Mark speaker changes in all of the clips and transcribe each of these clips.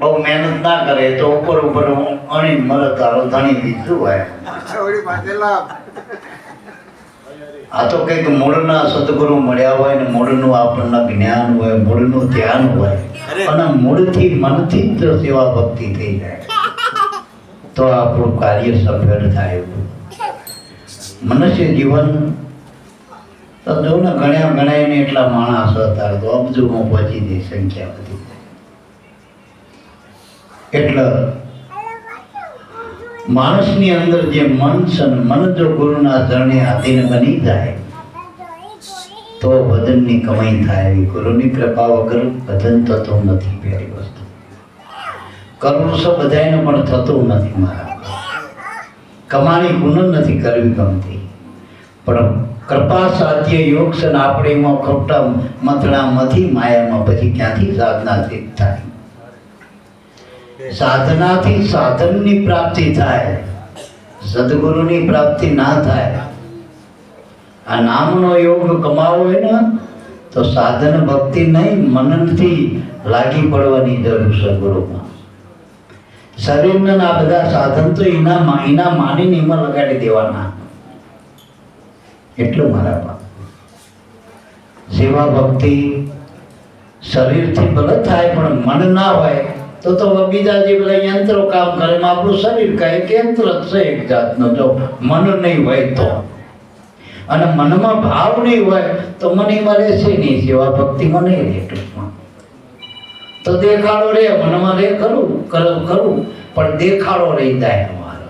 Speaker 1: બહુ મહેનત ના કરે તો ઉપર ઉપર અણી મરે તારો ધણી દીધું હોય. આ તો કંઈક મૂળના સદગુરુ મળ્યા હોય ને મૂળનું આપણને જ્ઞાન હોય મૂળનું ધ્યાન હોય. અને મૂળથી મનથી જ સેવા ભક્તિ થઈ જાય. તો આપણું કાર્ય સફળ થાય. મનુષ્ય જીવન તો જો ને ગણ્યા ગણાય ને એટલા માણસ હતા. તો અબજુમાં પહોંચી જઈ સંખ્યા બધી. એટલે માણસની અંદર જે મન છે મન જો ગુરુના ચરણે આધીન બની જાય, તો ભજનની કમાઈ થાય એવી ગુરુની કૃપા વગર ભજન થતું નથી પહેલી વસ્તુ. કરવું છે બધાને પણ થતું નથી મારા કમાણી ગુણ નથી કરવી ગમતી. પણ કૃપા સાધ્ય યોગ છે આપણે એમાં ખોટા મથડામાંથી માયામાં પછી ક્યાંથી સાધના થાય? સાધનાથી સાધનની પ્રાપ્તિ થાય. સદગુરુની પ્રાપ્તિ ના થાય. આ નામનો યોગ કમાવો હોય ને, તો સાધન ભક્તિ નહીં, મનનથી લાગી પડવાની જરૂર છે ગુરુમાં. શરીરના બધા સાધન તો એના એના માનીને એમાં લગાડી દેવાના. એટલું મારા બાપ સેવા ભક્તિ શરીરથી ભલે થાય, પણ મન ના હોય તો તો બીજા જે બધા યંત્રો કામ કરે, એમાં આપણું શરીર કાંઈ એક યંત્ર જ છે એક જાતનો. જો મન નહીં હોય તો. અને મનમાં ભાવ નહીં હોય તો મને એમાં રહેશે નહીં, સેવા ભક્તિમાં નહીં રહે ટૂંકમાં તો દેખાડો રે, મનમાં રે ખરું કરું ખરું પણ દેખાડો રહી જાય અમારો.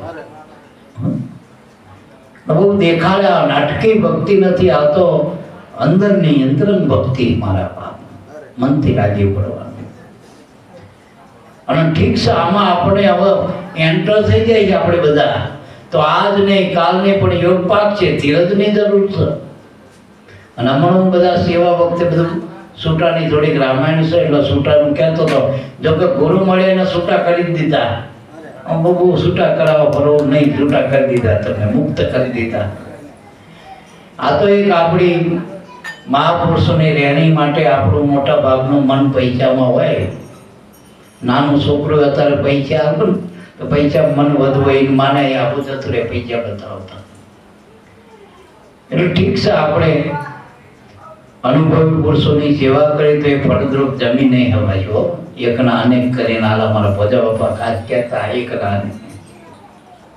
Speaker 1: બહુ દેખાડ્યા, નાટકી ભક્તિ નથી આ તો અંદરની અંતરંગ ભક્તિ મારા બાપ મનથી રાજી પડવાની અને ઠીક છે, આમાં આપણે હવે એન્ટર થઈ જાય છે આપણે બધા. તો આજ નહીં કાલ નહીં પણ યોગ પાક છે, ધીરજની જરૂર છે. અને હમણાં બધા સેવા વખતે બધું સૂટાની થોડીક રામાયણ છે, એટલે સૂટાનું કહેતો હતો જો કે ગુરુ મળે એને સૂટા કરી દીધા. આમ બહુ છૂટા કરાવવા ફરો નહીં છૂટા કરી દીધા તમે, મુક્ત કરી દીધા. આ તો એક આપણી મહાપુરુષોની રહેણી માટે આપણું મોટા ભાગનું મન પૈસામાં હોય. નાનું છોકરો અત્યારે પૈસા આપો ને, તો પૈસા મન વધુ એને માને એ આપણું જતું રહે પૈસા બતાવતા. એટલે ઠીક છે આપણે અનુભવી પુરુષોની સેવા કરી તો એ ફળદ્રુપ જમીન નહીં હવાય એકના અનેક કરીને આલા મારા ભજા બાપા ખાસ કહેતા એકના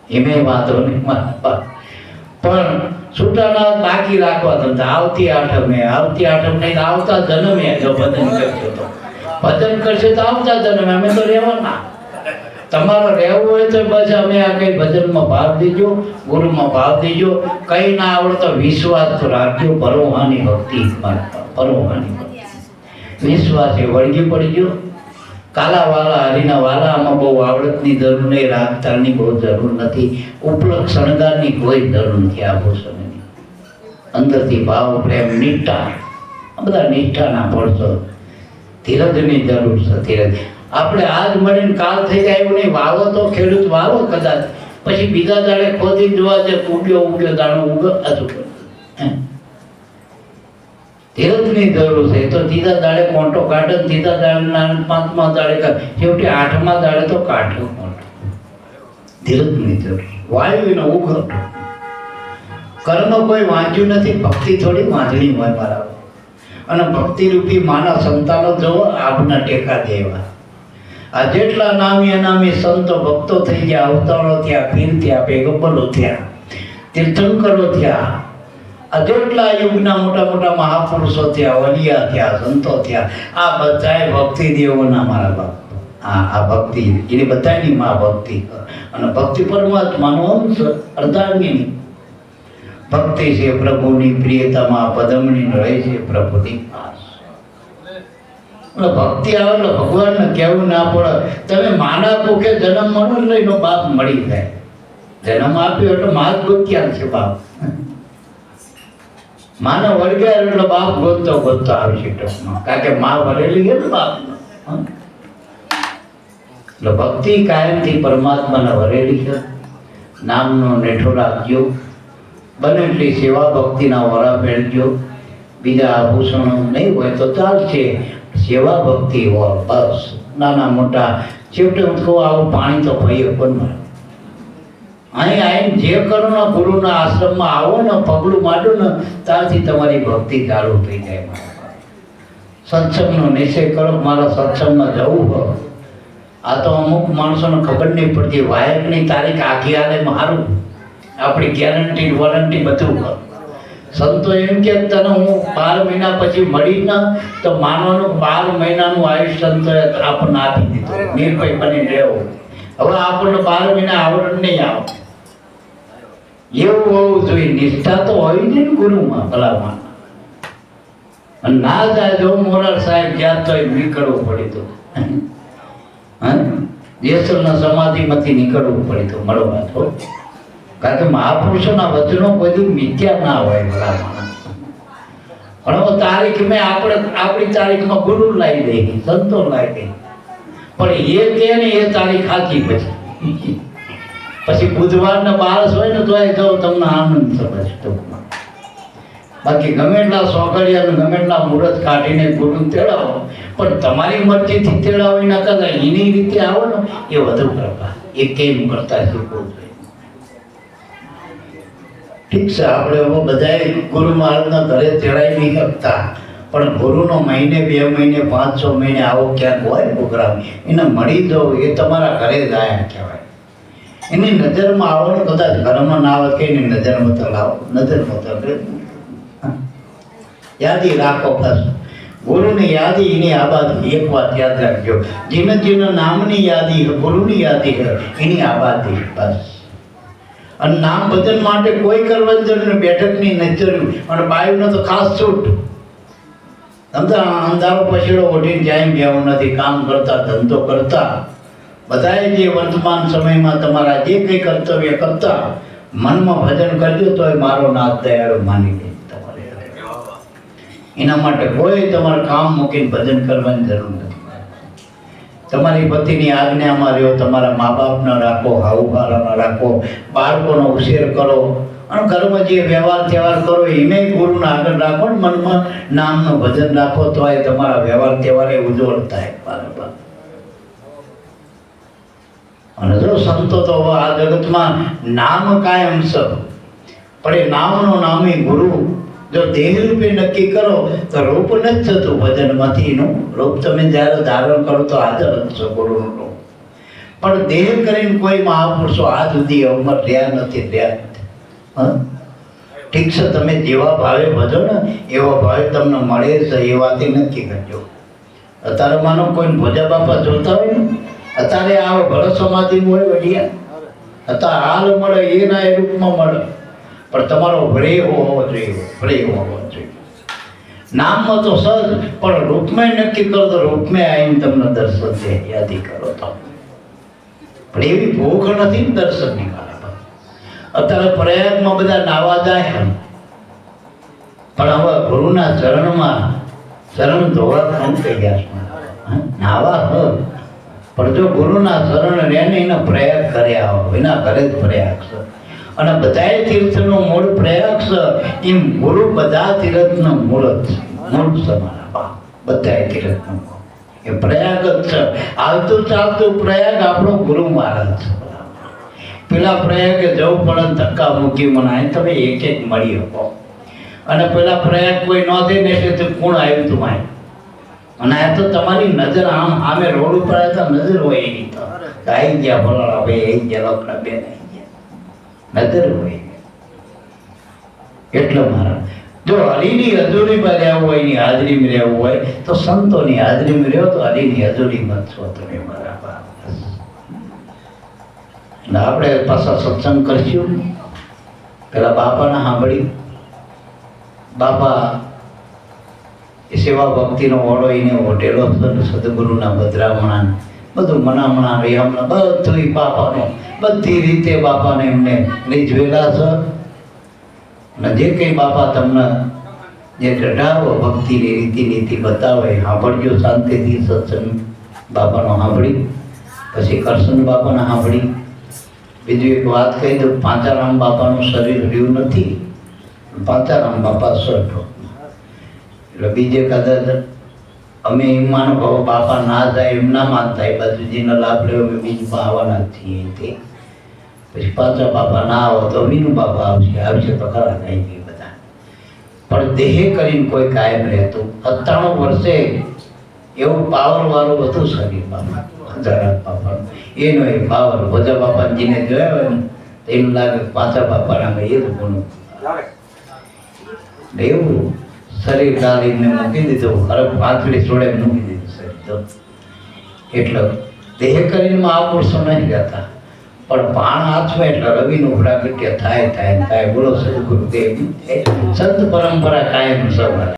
Speaker 1: એમે વાંધો નહીં, મારા પણ છૂટાના બાકી રાખવા ધંધા. આવતી આઠમે, આવતી આઠમ નહીં, આવતા જન્મે જો ભજન કરશો ભજન કરશે તો આવતા તમે અમે તો રહેવાના. તમારે રહેવું હોય તો બસ અમે આ કઈ ભજનમાં ભાગ દેજો, ગુરુમાં ભાગ દેજો. કઈ ના આવડે વિશ્વાસ તો રાખજો, પરોહાની ભક્તિ પરોહાની ભક્તિ. વિશ્વાસ એ વળગી પડજો. કાલા વાલા હરીના વાલા આમાં બહુ આવડતની જરૂર નહીં રાખતાની બહુ જરૂર નથી. ઉપલક્ષ શણગારની કોઈ જરૂર નથી આભૂષણની અંદરથી ભાવ, પ્રેમ, નિષ્ઠા. આ બધા નિષ્ઠાના પડશો ધીરજની જરૂર છે ધીરજ આપણે આજ મળીને કાલ થઈ જાય એવું નહીં. વાવો તો ખેડૂત વાવો કદાચ. પછી બીજા દાડે ખોદી જોવા છે ઉગ્યો ઉગ્યો, દાણો ઉગ્યો, હજુ ધીરજની જરૂર છે. તો ત્રીજા દાડે કોંટો કાઢે ત્રીજા દાડે પાંચમા દાડે કાઢે. છેવટે આઠમા દાડે તો કાઢ્યો કોંટો ધીરજની જરૂર. વાયુ એનો ઉઘ કર્મ કોઈ વાંચ્યું નથી. ભક્તિ થોડી વાંચણી હોય મારા અને ભક્તિ રૂપી માના સંતાનો જો આપના ટેકા દેવા. આ જેટલા નામી અનામી સંતો ભક્તો થઈ ગયા, અવતારો થયા પીર થયા પેગમ્બરો થયા, તીર્થંકરો થયા, આ જેટલા યુગના મોટા મોટા મહાપુરુષો થયા, વલિયા થયા, સંતો થયા, આ બધાએ ભક્તિ દેવોના મારા બાપ આ આ ભક્તિ, એની બધાની મા ભક્તિ અને ભક્તિ પરમાત્માનો અંશ અર્ધાંગીની ભક્તિ છે પ્રભુની પ્રિયતામાં, પદમણી રહે છે પ્રભુની એટલે ભક્તિ આવે એટલે ભગવાનને કહેવું ના પડે. તમે માના પોખે જન્મ મળો એટલે એનો બાપ મળી જાય. જન્મ આપ્યો એટલે મા જ ગોત્યા છે બાપ માને વળગ્યા એટલે બાપ ગોતતો ગોતતો આવશે ટૂંકમાં. કારણ કે મા વળેલી છે ને બાપનો એટલે ભક્તિ કાયમથી પરમાત્માને વરેલી છે. નામનો નેઠો રાખજો. બને એટલી સેવા ભક્તિના વરા પહેરજો બીજા આભૂષણો નહીં હોય તો ચાલશે. સેવા ભક્તિ હોય, બસ. નાના મોટા છેવટે હું કહું આવું પાણી તો ભાઈ પણ અહીં આવીને જે કરો ને ગુરુના આશ્રમમાં આવો ને પગલું માંડો ને ત્યારથી તમારી ભક્તિ ચાલુ થઈ જાય સત્સંગનો નિશ્ચય કરો, મારા સત્સંગમાં જવું હોય. આ તો અમુક માણસોને ખબર નહીં પડતી, વાયકની તારીખ આખી આલે મારું. આપણી ગેરંટી વોરંટી બધું સંતો એમ કે તને હું બાર મહિના પછી મળી ના તો માનવાનું બાર મહિનાનું આયુષ સંતો આપણને આપી દીધું. નિર્ભય બની રહેવું. હવે આપણને બાર મહિના આવરણ નહીં આવે. એવું હોવું જોઈએ. નિષ્ઠા તો હોવી જોઈએ ને ગુરુમાં ભલામાં ના જાય જો મોરાર સાહેબ જ્યાં તો નીકળવું પડ્યું તો હા? સમાધિમાંથી નીકળવું પડે તો મળવા તો. કારણ કે મહાપુરુષોના વચનો કોઈ મિથ્યા ના હોય ભલામાં પણ તારીખ મેં આપણે, આપણી તારીખમાં ગુરુ લાવી દે, સંતો લાવી દઈ પણ એ કે ને એ તારીખ સાચી પછી. પછી બુધવારના બારસ હોય ને તો એ તો તમને આનંદ સમજ ટૂંકમાં. બાકી ગમે એટલા સોગડિયા ગમે એટલા મુહૂર્ત કાઢીને ગુરુ તેડાવો, પણ તમારી મરજીથી તેડાવો એના કરતા એની રીતે આવો ને, એ વધુ કૃપા એ કેમ કરતા શીખવું ઠીક છે, આપણે હવે ગુરુ મહારાજના ઘરે ચડાઈ નહીં શકતા. પણ ગુરુનો મહિને, બે મહિને, પાંચ, છ મહિને આવો ક્યાંક હોય પ્રોગ્રામ, એને મળી જવું, એ તમારા ઘરે જાય કહેવાય. એની નજરમાં આવો ને કદાચ ઘરમાં ના આવે કે એની નજરમાં તો લાવો. નજરમાં તો યાદી રાખો બસ. ગુરુની યાદી એની આબાદી એક વાત યાદ રાખજો. જેને જેના નામની યાદી ગુરુની યાદી એની આબાદી બસ. અને નામ ભજન માટે કોઈ કરવાની જરૂર નહીં બેઠકની નજર અને બાયુનો તો ખાસ છૂટ. ધંધા અંધારો પછીડો ઓઢીને જાય બેવું નથી. કામ કરતા ધંધો કરતા. બધાએ જે વર્તમાન સમયમાં તમારા જે કંઈ કર્તવ્ય કરતા મનમાં ભજન કરજો તો એ મારો નાથ દયાળુ માની લે. તમારે. એના માટે કોઈ તમારે કામ મૂકીને ભજન કરવાની જરૂર નથી. તમારી પતિની આજ્ઞામાં રહ્યો, તમારા મા બાપને રાખો હાઉભારાને રાખો, બાળકોનો ઉછેર કરો. અને ઘરમાં જે વ્યવહાર તહેવાર કરો એને ગુરુને આગળ રાખો ને મનમાં નામનું ભજન રાખો, તો એ તમારા વ્યવહાર તહેવારે ઉજ્જવળ થાય. બરાબર અને જો સંતો તો આ જગતમાં નામ કાયમ છે પણ એ નામનો નામી ગુરુ જો દેહ રૂપે નક્કી કરો, તો રૂપ નથી થતું ભજનમાંથી. એનું રૂપ તમે જ્યારે ધારણ કરો તો હાજર જ છો પણ દેહ કરીને કોઈ મહાપુરુષો આ સુધી અમર રહ્યા નથી રહ્યા નથી. ઠીક છે, તમે જેવા ભાવે ભજો ને, એવા ભાવે તમને મળે છે, એ વાતે નક્કી કરજો. અત્યારે માનો કોઈ ભોજા બાપા જોતા હોય ને, અત્યારે આ ભરત સમાધિ હોય વડિયા અત્યારે હાલ મળે, એના એ રૂપમાં મળે. પણ તમારો ભ્રેહ હોવો જોઈએ ભ્રેહ હોવો જોઈએ. નામમાં તો સહજ પણ રૂપમાં નક્કી કરો તો રૂપમાં આવીને તમને દર્શન યાદી કરો તો. પણ એવી ભૂખ નથી દર્શન મારા અત્યારે પ્રયાગમાં બધા નાવા જાય પણ હવે ગુરુના ચરણમાં, ચરણ ધોવા કોણ તૈયાર છે? નાવા હ. પણ જો ગુરુના શરણ રહે ને એના પ્રયાગ કર્યા હોય, એના ઘરે જ પ્રયાગ છે. અને બધાય તીર્થનો મૂળ પ્રયાગ છે એમ ગુરુ બધા તીર્થનું મૂળ જ મૂળ છે મારા બધાય તીર્થનું એ પ્રયાગ જ છે. આવતું ચાલતું પ્રયાગ આપણો ગુરુ મહારાજ છે. પેલા પ્રયાગે જવું પણ ધક્કા મૂકી મને અહીં તમે એક એક મળી શકો. અને પેલા પ્રયાગ કોઈ ન દે ને એટલે કોણ આવ્યું તું માય અને આ તો તમારી નજર આમ આમે રોડ ઉપર આવે તો નજર હોય એની તો. આવી ગયા ભલાડા ભાઈ આવી ગયા લોકડા બે ગયા નજર હોય એટલો મારા જો હરિની હજુરીમાં રહેવું હોય, એની હાજરીમાં રહેવું હોય, તો સંતોની હાજરીમાં રહ્યો તો હરિની હજુરીમાં છો તમે મારા બાપ. આપણે પાછા સત્સંગ કરશું. પેલા બાપાને સાંભળી બાપા એ સેવા ભક્તિનો ઓળો એને ઓઢેલો સદગુરુના ભદ્રામણા બધું મનામણા, વિહમણા બધું બાપાનો બધી રીતે બાપાને એમને રીઝવેલા છે. અને જે કંઈ બાપા તમને જે કઢાવો ભક્તિની રીતિ નીતિ બતાવે સાંભળજો શાંતિથી, સત્સંગ બાપાનો સાંભળી. પછી કરશન બાપાને સાંભળી. બીજું એક વાત કહી દઉં, પાંચારામ બાપાનું શરીર રહ્યું નથી. પાંચારામ બાપા સઠો એટલે બીજે કદાચ અમે એમ માનો બાપા ના જાય, એમ ના માનતા, એ બાજુજીનો લાભ લેવો, અમે બીજું આવવાના છીએ તે પછી પાત્ર બાપા ના આવો તો વિનુ બાપા આવશે. આવશે તો ખરા કઈ નહીં બધા. પણ દેહ કરીને કોઈ કાયમ રહેતું. સત્તાણું વર્ષે એવું પાવર વાળું હતું શરીર બાપા, હજારા બાપા. એનો એ પાવર. બધા બાપાજીને જોયા ને, તો એમ લાગે પાછા બાપાના એ જ ગુણ. એવું શરીર ડાલીને મૂકી દીધું. અરે પાંચડી જોડે મૂકી દીધું શરીર તો. એટલે દેહ કરીને મહાપુરુષો નહીં જતા પણ પાણ હાથમાં એટલે રવિનું પ્રાગટ્ય થાય થાય થાય. બોલો સદગુરુ દેવ સંત પરંપરા કાયમ સવારે.